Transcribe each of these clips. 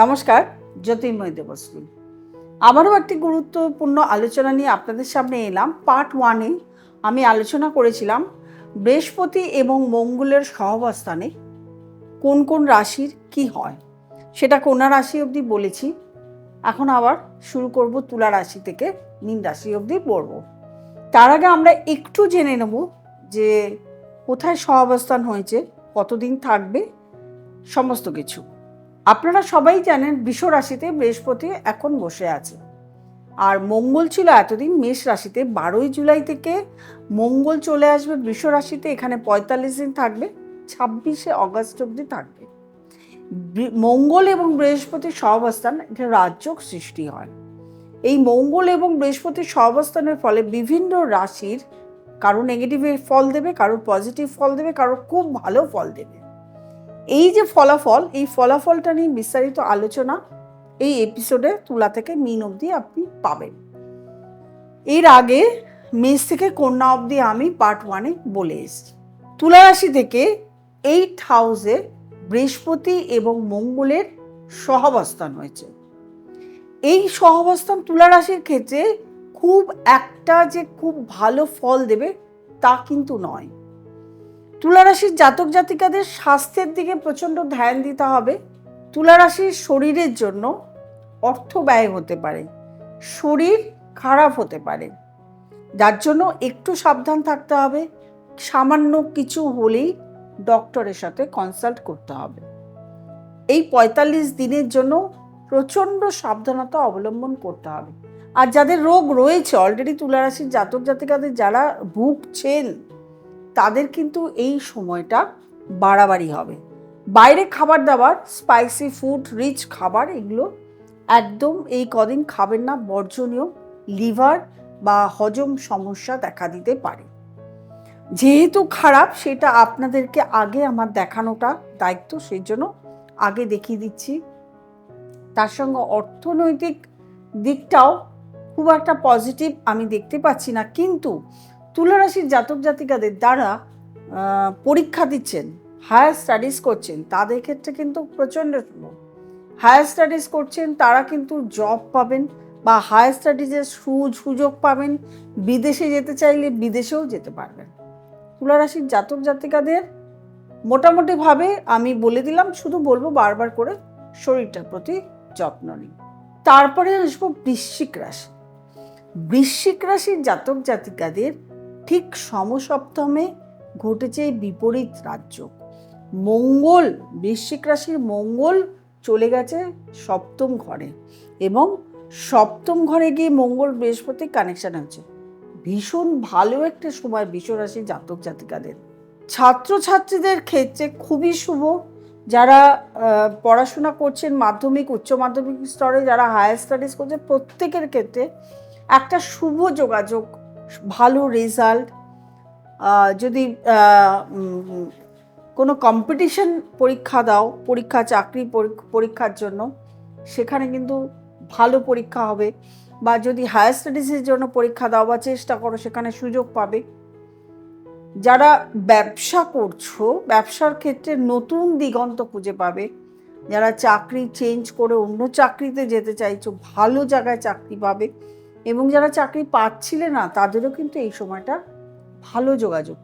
নমস্কার, জ্যোতির্ময় দেবশ্রী। আবারও একটি গুরুত্বপূর্ণ আলোচনা নিয়ে আপনাদের সামনে এলাম। পার্ট ওয়ানে আমি আলোচনা করেছিলাম বৃহস্পতি এবং মঙ্গলের সহাবস্থানে কোন কোন রাশির কি হয়, সেটা কন্যা রাশি অবধি বলেছি। এখন আবার শুরু করব তুলা রাশি থেকে মীন রাশি অবধি পড়ব। তার আগে আমরা একটু জেনে নেব যে কোথায় সহাবস্থান হয়েছে, কতদিন থাকবে, সমস্ত কিছু। আপনারা সবাই জানেন বৃষ রাশিতে বৃহস্পতি এখন বসে আছে। আর মঙ্গল ছিল এতদিন মেষ রাশিতে। বারোই জুলাই থেকে মঙ্গল চলে আসবে বৃষ রাশিতে। এখানে পঁয়তাল্লিশ দিন থাকবে, ছাব্বিশে অগস্ট অবধি থাকবে। মঙ্গল এবং বৃহস্পতির সহাবস্থান এটা রাজযোগ সৃষ্টি হয়। এই মঙ্গল এবং বৃহস্পতির সহাবস্থানের ফলে বিভিন্ন রাশির কারও নেগেটিভ ফল দেবে কারোর পজিটিভ ফল দেবে কারোর খুব ভালো ফল দেবে। এই যে ফলাফল, এই ফলাফলটা নিয়ে বিস্তারিত আলোচনা এই এপিসোডে তুলা থেকে মিন অবধি আপনি পাবেন। এর আগে মেষ থেকে কন্যা অবধি আমি পার্ট ওয়ানে বলে এসেছি। তুলা রাশি থেকে এইট হাউসে বৃহস্পতি এবং মঙ্গলের সহাবস্থান হয়েছে। এই সহাবস্থান তুলা রাশির ক্ষেত্রে খুব একটা যে খুব ভালো ফল দেবে তা কিন্তু নয়। তুলা রাশির জাতক জাতিকাদের স্বাস্থ্যের দিকে প্রচণ্ড ধ্যান দিতে হবে। তুলা রাশির শরীরের জন্য অর্থ ব্যয় হতে পারে, শরীর খারাপ হতে পারে। যার জন্য একটু সাবধান থাকতে হবে, সামান্য কিছু হলেই ডক্টরের সাথে কনসাল্ট করতে হবে। এই পঁয়তাল্লিশ দিনের জন্য প্রচণ্ড সাবধানতা অবলম্বন করতে হবে। আর যাদের রোগ রয়েছে অলরেডি তুলারাশির জাতক জাতিকাদের যারা ভুগছেন তাদের কিন্তু এই সময়টা বাড়াবাড়ি হবে। বাইরে খাবার দাবার স্পাইসি ফুড রিচ খাবার, এগুলো একদম এই কদিন খাবেন না, বর্জনীয় লিভার বা হজম সমস্যা দেখা দিতে পারে। যেহেতু খারাপ, সেটা আপনাদেরকে আগে আমার দেখানোটা দায়িত্ব সেই জন্য আগে দেখিয়ে দিচ্ছি। তার সঙ্গে অর্থনৈতিক দিকটাও খুব একটা পজিটিভ আমি দেখতে পাচ্ছি না, কিন্তু তুলারাশির জাতক জাতিকাদের দ্বারা পরীক্ষা দিচ্ছেন হায়ার স্টাডিজ করছেন, তাদের ক্ষেত্রে কিন্তু প্রচণ্ড হায়ার স্টাডিজ করছেন, তারা কিন্তু জব পাবেন বা হায়ার স্টাডিজের সুযোগ পাবেন, বিদেশে যেতে চাইলে বিদেশেও যেতে পারবেন। তুলারাশির জাতক জাতিকাদের মোটামুটিভাবে আমি বলে দিলাম, শুধু বলব বারবার করে শরীরটার প্রতি যত্ন নিন। তারপরে আসব বৃশ্চিক রাশি। বৃশ্চিক রাশির জাতক জাতিকাদের ঠিক সমসপ্তমে ঘটেছে বিপরীত রাজ্য। মঙ্গল, বৃশ্চিক রাশির মঙ্গল চলে গেছে সপ্তম ঘরে এবং সপ্তম ঘরে গিয়ে মঙ্গল বৃহস্পতি কানেকশন হচ্ছে ভীষণ ভালো একটা সময় বিশ্বরাশি জাতক জাতিকাদের। ছাত্রছাত্রীদের ক্ষেত্রে খুবই শুভ। যারা পড়াশোনা করছেন মাধ্যমিক, উচ্চ মাধ্যমিক স্তরে, যারা হায়ার স্টাডিজ করছে প্রত্যেকের ক্ষেত্রে একটা শুভ যোগাযোগ ভালো রেজাল্ট যদি কোনো কম্পিটিশন পরীক্ষা দাও, পরীক্ষা, চাকরি পরীক্ষার জন্য, সেখানে কিন্তু ভালো পরীক্ষা হবে। বা যদি হায়ার স্টাডিজের জন্য পরীক্ষা দাও বা চেষ্টা করো, সেখানে সুযোগ পাবে। যারা ব্যবসা করছ, ব্যবসার ক্ষেত্রে নতুন দিগন্ত খুঁজে পাবে। যারা চাকরি চেঞ্জ করে অন্য চাকরিতে যেতে চাইছো, ভালো জায়গায় চাকরি পাবে। এবং যারা চাকরি পাচ্ছিলে না, তাদেরও কিন্তু এই সময়টা ভালো যোগাযোগ।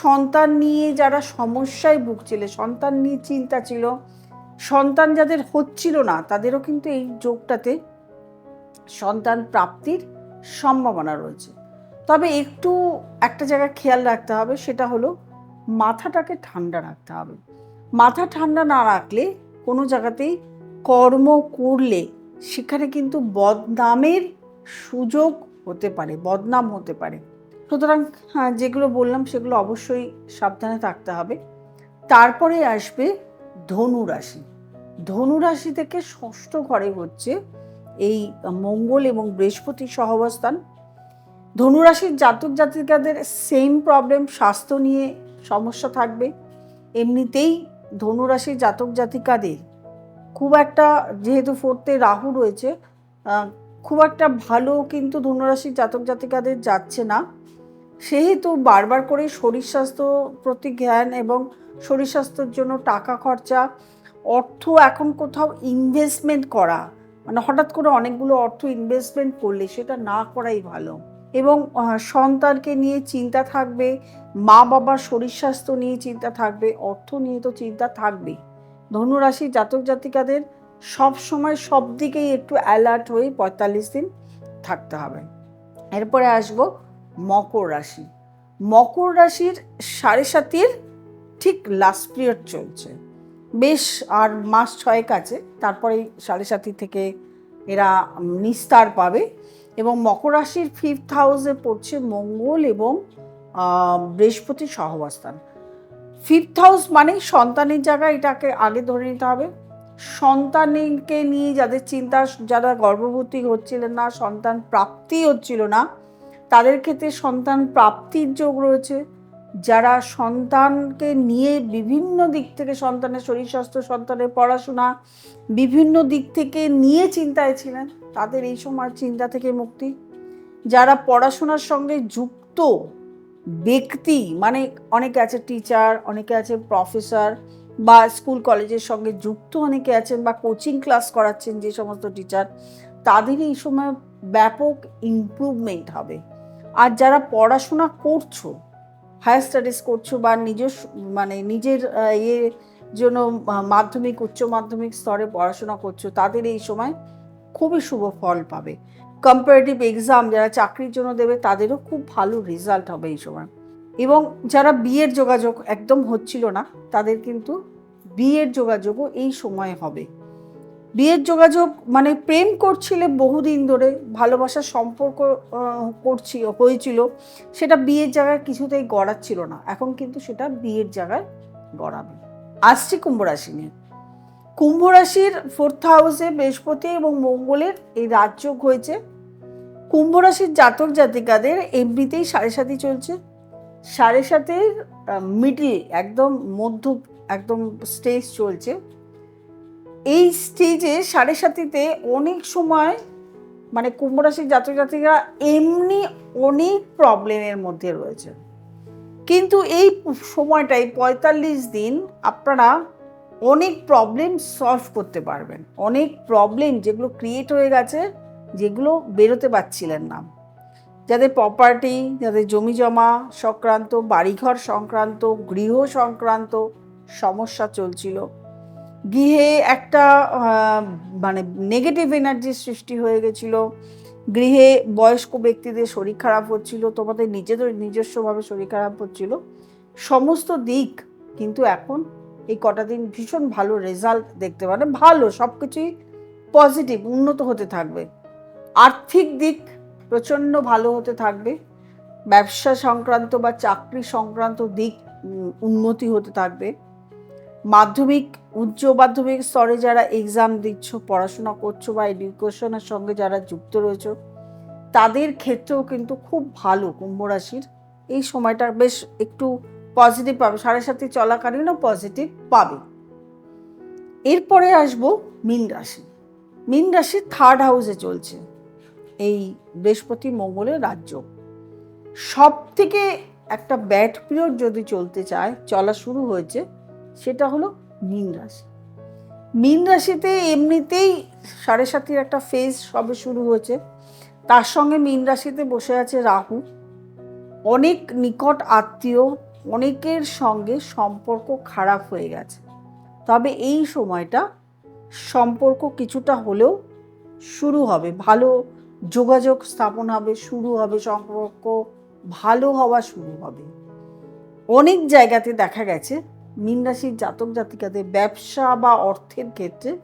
সন্তান নিয়ে যারা সমস্যায় ভুগছিলে, সন্তান নিয়ে চিন্তা ছিল, সন্তান যাদের হচ্ছিল না, তাদেরও কিন্তু এই যোগটাতে সন্তান প্রাপ্তির সম্ভাবনা রয়েছে। তবে একটু একটা জায়গায় খেয়াল রাখতে হবে, সেটা হলো মাথাটাকে ঠান্ডা রাখতে হবে। মাথা ঠান্ডা না রাখলে কোনো জায়গাতেই কর্ম করলে, সেখানে কিন্তু বদনামের সুযোগ হতে পারে, বদনাম হতে পারে। সুতরাং হ্যাঁ যেগুলো বললাম সেগুলো অবশ্যই সাবধানে থাকতে হবে। তারপরে আসবে ধনু রাশি। ধনু রাশি থেকে ষষ্ঠ ঘরে হচ্ছে এই মঙ্গল এবং বৃহস্পতির সহবস্থান। ধনুরাশির জাতক জাতিকাদের সেম প্রবলেম স্বাস্থ্য নিয়ে সমস্যা থাকবে। এমনিতেই ধনুরাশির জাতক জাতিকাদের খুব একটা, যেহেতু ফোর্থে রাহু রয়েছে খুব একটা ভালো কিন্তু ধনুরাশির জাতক জাতিকাদের যাচ্ছে না। সেহেতু বারবার করে শরীর স্বাস্থ্য প্রতি জ্ঞান এবং শরীর স্বাস্থ্যের জন্য টাকা খরচা, অর্থ এখন কোথাও ইনভেস্টমেন্ট করা মানে হঠাৎ করে অনেকগুলো অর্থ ইনভেস্টমেন্ট করলে সেটা না করাই ভালো। এবং সন্তানকে নিয়ে চিন্তা থাকবে, মা বাবার শরীর স্বাস্থ্য নিয়ে চিন্তা থাকবে, অর্থ নিয়ে তো চিন্তা থাকবেই। ধনুরাশি জাতক জাতিকাদের সব সময় সব দিকেই একটু অ্যালার্ট হয়ে পঁয়তাল্লিশ দিন থাকতে হবে। এরপরে আসব মকর রাশি। মকর রাশির সাড়ে সাতির ঠিক লাস্ট পিরিয়ড চলছে। বেশ আর মাস ছয়েক আছে, তারপরে সাড়ে সাতি থেকে এরা নিস্তার পাবে এবং মকর রাশির ফিফথ হাউসে পড়ছে মঙ্গল এবং বৃহস্পতি সহবস্থান ফিফথ হাউস মানেই সন্তানের জায়গা এটাকে আগে ধরে নিতে হবে। সন্তানকে নিয়ে যাদের চিন্তা, যারা গর্ভবতী হচ্ছিলেন না, সন্তান প্রাপ্তি হচ্ছিল না, তাদের ক্ষেত্রে সন্তান প্রাপ্তির যোগ রয়েছে। যারা সন্তানকে নিয়ে বিভিন্ন দিক থেকে, সন্তানের শরীর স্বাস্থ্য, সন্তানের পড়াশোনা, বিভিন্ন দিক থেকে নিয়ে চিন্তায় ছিলেন, তাদের এই সময় চিন্তা থেকে মুক্তি। যারা পড়াশোনার সঙ্গে যুক্ত ব্যক্তি মানে অনেকে আছে টিচার অনেকে আছে প্রফেসর বা স্কুল কলেজের সঙ্গে যুক্ত অনেকে আছেন বা কোচিং ক্লাস করাচ্ছেন যে সমস্ত টিচার তাদের এই সময় ব্যাপক ইমপ্রুভমেন্ট হবে। আর যারা পড়াশোনা করছ হায়ার স্টাডিজ করছ বা নিজস্ব মানে নিজের ইয়ে জন্য মাধ্যমিক, উচ্চ মাধ্যমিক স্তরে পড়াশোনা করছ, তাদের এই সময় খুবই শুভ ফল পাবে। কম্পারেটিভ এক্সাম যারা চাকরির জন্য দেবে, তাদেরও খুব ভালো রেজাল্ট হবে এই সময়। এবং যারা বিয়ের যোগাযোগ একদম হচ্ছিল না, তাদের কিন্তু বিয়ের যোগাযোগও এই সময়ে হবে। বিয়ের যোগাযোগ মানে প্রেম করছিলে বহুদিন ধরে ভালোবাসার সম্পর্ক করছি, হয়েছিল, সেটা বিয়ের জায়গায় কিছুতেই গড়াচ্ছিল না। এখন কিন্তু সেটা বিয়ের জায়গায় গড়াবে। আসছি কুম্ভ রাশি নিয়ে। কুম্ভ রাশির ফোর্থ হাউসে বৃহস্পতি এবং মঙ্গলের এই রাজযোগ হয়েছে। কুম্ভ রাশির জাতক জাতিকাদের এমনিতেই সাড়ে সাথী চলছে। সাড়ে সাতের মিডিল একদম মধ্য, একদম স্টেজ চলছে। এই স্টেজে সাড়ে সাতিতে অনেক সময় মানে কুম্ভ রাশির জাতক জাতিকা এমনি অনেক প্রবলেমের মধ্যে রয়েছে। কিন্তু এই সময়টাই পঁয়তাল্লিশ দিন আপনারা অনেক প্রবলেম সলভ করতে পারবেন। অনেক প্রবলেম যেগুলো ক্রিয়েট হয়ে গেছে, যেগুলো বেরোতে পারছিলেন না। যাদের প্রপার্টি যাদের জমি জমা সংক্রান্ত, বাড়িঘর সংক্রান্ত, গৃহ সংক্রান্ত সমস্যা চলছিল। গৃহে একটা মানে নেগেটিভ এনার্জির সৃষ্টি হয়ে গেছিল। গৃহে বয়স্ক ব্যক্তিদের শরীর খারাপ হচ্ছিল, তোমাদের নিজেদের নিজস্বভাবে শরীর খারাপ হচ্ছিল। সমস্ত দিক কিন্তু এখন এই কটা দিন ভীষণ ভালো রেজাল্ট দেখতে পারে ভালো সব কিছুই পজিটিভ উন্নত হতে থাকবে। আর্থিক দিক প্রচণ্ড ভালো হতে থাকবে। ব্যবসা সংক্রান্ত বা চাকরি সংক্রান্ত দিক উন্নতি হতে থাকবে। মাধ্যমিক, উচ্চ মাধ্যমিক স্তরে যারা এক্সাম দিচ্ছ, পড়াশোনা করছ বা এডুকেশনের সঙ্গে যারা যুক্ত রয়েছ, তাদের ক্ষেত্রেও কিন্তু খুব ভালো কুম্ভ রাশির। এই সময়টা বেশ একটু পজিটিভ পাবে, সাড়ে সাথে চলাকালীনও পজিটিভ পাবে। এরপরে আসব মীন রাশি। মীন রাশি থার্ড হাউসে চলছে। এই বৃহস্পতি মঙ্গলের রাজ্য। সব থেকে একটা ব্যাড পিরিয়ড যদি চলতে চায়, চলা শুরু হয়েছে, সেটা হলো মীন রাশি। মীন রাশিতে এমনিতেই সাড়ে সাতির একটা ফেজ সবে শুরু হয়েছে। তার সঙ্গে মীন রাশিতে বসে আছে রাহু। অনেক নিকট আত্মীয়, অনেকের সঙ্গে সম্পর্ক খারাপ হয়ে গেছে। তবে এই সময়টা সম্পর্ক কিছুটা হলেও শুরু হবে। ভালো যোগাযোগ স্থাপন হবে, শুরু হবে, সম্পর্ক ভালো হওয়া শুরু হবে। অনেক জায়গাতে দেখা গেছে, মীন রাশির জাতক জাতিকাদের ব্যবসা বা অর্থের ক্ষেত্রে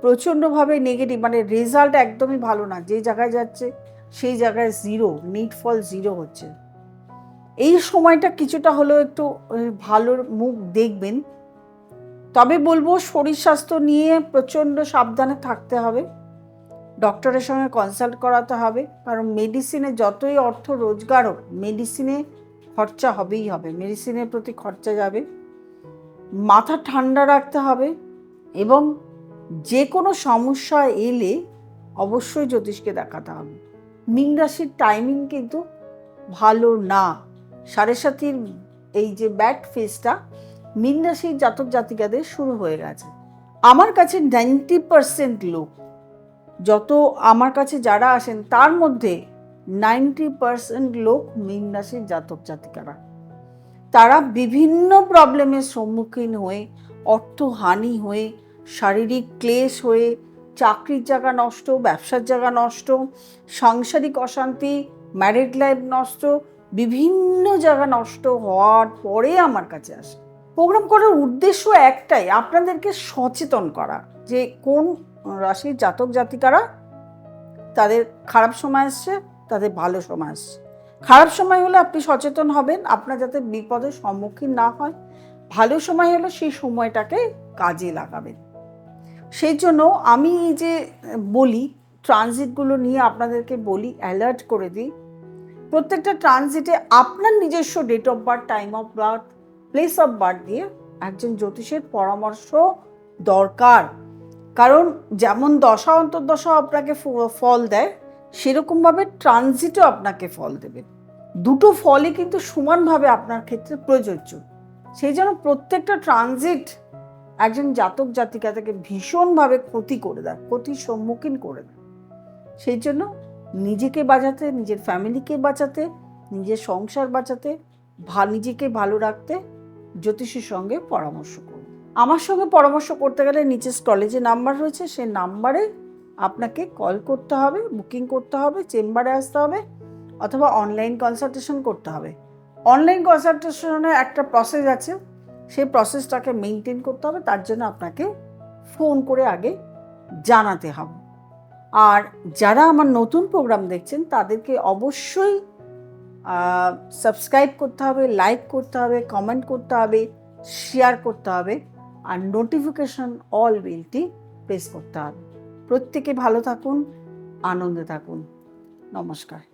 প্রচণ্ডভাবে নেগেটিভ মানে রেজাল্ট একদমই ভালো না। যে জায়গায় যাচ্ছে, সেই জায়গায় জিরো নিট ফল জিরো হচ্ছে। এই সময়টা কিছুটা হলেও একটু ভালোর মুখ দেখবেন। তবে বলব, শরীর স্বাস্থ্য নিয়ে প্রচণ্ড সাবধানে থাকতে হবে। ডক্টরের সঙ্গে কনসাল্ট করাতে হবে। কারণ মেডিসিনে যতই অর্থ রোজগার হোক মেডিসিনে খরচা হবেই হবে। মেডিসিনের প্রতি খরচা যাবে। মাথা ঠান্ডা রাখতে হবে এবং যে কোনো সমস্যা এলে অবশ্যই জ্যোতিষকে দেখাতে হবে। মীন রাশির টাইমিং কিন্তু ভালো না। সাড়ে সাতির এই যে ব্যাড ফেসটা মীন রাশির জাতক জাতিকাদের শুরু হয়ে গেছে। আমার কাছে নাইনটি পার্সেন্ট লোক। যত আমার কাছে যারা আসেন, তার মধ্যে নাইনটি পার্সেন্ট লোক মীন রাশির জাতক জাতিকারা। তারা বিভিন্ন প্রবলেমের সম্মুখীন হয়ে, অর্থহানি হয়ে, শারীরিক ক্লেশ হয়ে, চাকরির জায়গা নষ্ট, ব্যবসার জায়গা নষ্ট, সাংসারিক অশান্তি ম্যারিড লাইফ নষ্ট, বিভিন্ন জায়গা নষ্ট হওয়ার পরে আমার কাছে আসে। প্রোগ্রাম করার উদ্দেশ্য একটাই, আপনাদেরকে সচেতন করা যে কোন রাশির জাতক জাতিকারা তাদের খারাপ সময় আসছে, তাদের ভালো সময় আসছে। খারাপ সময় হলে আপনি সচেতন হবেন, আপনার যাতে বিপদের সম্মুখীন না হয়। ভালো সময় হলে সেই সময়টাকে কাজে লাগাবেন। সেই জন্য আমি যে বলি, ট্রানজিটগুলো নিয়ে আপনাদেরকে বলি, অ্যালার্ট করে দিই। প্রত্যেকটা ট্রানজিটে আপনার নিজস্ব date of birth, time of birth, place of birth দিয়ে একজন জ্যোতিষের পরামর্শ দরকার। কারণ যেমন দশা অন্তর্দশা আপনাকে ফল দেয়, সেরকমভাবে ট্রানজিটও আপনাকে ফল দেবে। দুটো ফলই কিন্তু সমানভাবে আপনার ক্ষেত্রে প্রযোজ্য। সেই জন্য প্রত্যেকটা ট্রানজিট একজন জাতক জাতিকা তাকে ভীষণভাবে ক্ষতি করে দেয়, ক্ষতির সম্মুখীন করে দেয়। সেই জন্য নিজেকে বাঁচাতে, নিজের ফ্যামিলিকে বাঁচাতে, নিজের সংসার বাঁচাতে, ভা, নিজেকে ভালো রাখতে জ্যোতিষীর সঙ্গে পরামর্শ করুন। আমার সঙ্গে পরামর্শ করতে গেলে নিচে স্টলে যে নাম্বার রয়েছে সেই নাম্বারে আপনাকে কল করতে হবে বুকিং করতে হবে চেম্বারে আসতে হবে, অথবা অনলাইন কনসালটেশন করতে হবে। অনলাইন কনসালটেশনের একটা প্রসেস আছে, সেই প্রসেসটাকে মেনটেন করতে হবে, তার জন্য আপনাকে ফোন করে আগে জানাতে হবে। আর যারা আমার নতুন প্রোগ্রাম দেখছেন, তাদেরকে অবশ্যই সাবস্ক্রাইব করতে হবে লাইক করতে হবে কমেন্ট করতে হবে শেয়ার করতে হবে। আর নোটিফিকেশন অল বিলটি প্রেস করতে হবে। প্রত্যেকে ভালো থাকুন আনন্দে থাকুন। নমস্কার।